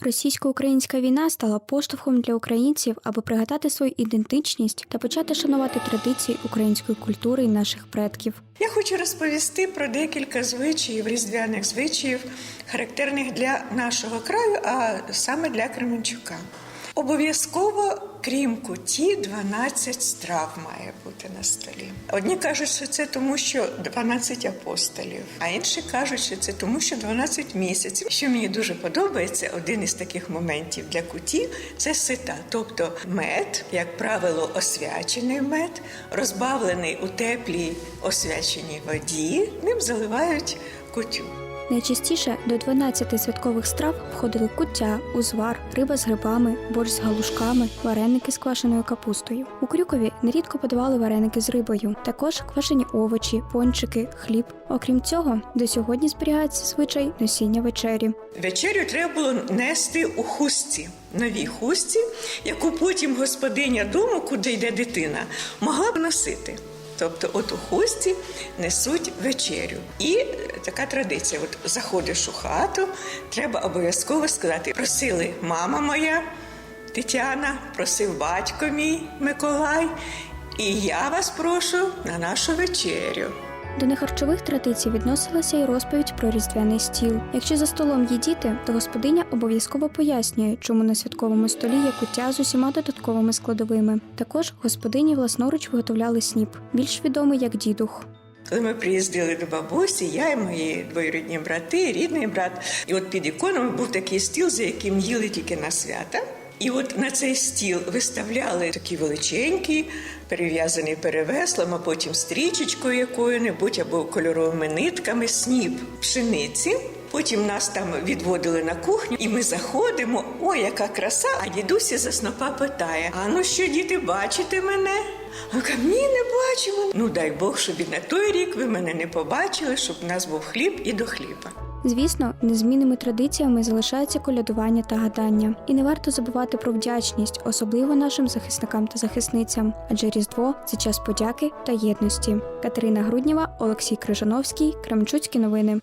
Російсько-українська війна стала поштовхом для українців, аби пригадати свою ідентичність та почати шанувати традиції української культури і наших предків. Я хочу розповісти про декілька звичаїв, різдвяних звичаїв, характерних для нашого краю, а саме для Кременчука. Обов'язково, крім куті, 12 страв має бути на столі. Одні кажуть, що це тому, що 12 апостолів, а інші кажуть, що це тому, що 12 місяців. Що мені дуже подобається, один із таких моментів для куті це сита, тобто мед, як правило, освячений мед, розбавлений у теплій освяченій воді, ним заливають кутю. Найчастіше до 12 святкових страв входили куття, узвар, риба з грибами, борщ з галушками, вареники з квашеною капустою. У Крюкові нерідко подавали вареники з рибою, також квашені овочі, пончики, хліб. Окрім цього, до сьогодні зберігається звичай носіння вечері. Вечерю треба було нести у хустці, новій хустці, яку потім господиня дому, куди йде дитина, могла б носити. Тобто, от у хусті несуть вечерю. І е, така традиція: от заходиш у хату, треба обов'язково сказати: просили мама моя Тетяна, просив батько мій Миколай, і я вас прошу на нашу вечерю. До нехарчових традицій відносилася й розповідь про різдвяний стіл. Якщо за столом є діти, то господиня обов'язково пояснює, чому на святковому столі є куття з усіма додатковими складовими. Також господині власноруч виготовляли сніп, більш відомий як дідух. Коли ми приїздили до бабусі, я і мої двоюрідні брати, рідний брат, і от під іконами був такий стіл, за яким їли тільки на свята. І от на цей стіл виставляли такі величенькі, перев'язаний перевеслом, а потім стрічечкою якою-небудь або кольоровими нитками сніп пшениці. Потім нас там відводили на кухню, і ми заходимо. Ой, яка краса! А дідусь за снопа питає: А ну що, діти, бачите мене? А я кажу, ні, не бачимо. Ну дай Бог, щоб і на той рік ви мене не побачили, щоб у нас був хліб і до хліба. Звісно, незмінними традиціями залишається колядування та гадання. І не варто забувати про вдячність, особливо нашим захисникам та захисницям, адже Різдво це час подяки та єдності. Катерина Груднєва, Олексій Крижановський, Кремчуцькі новини.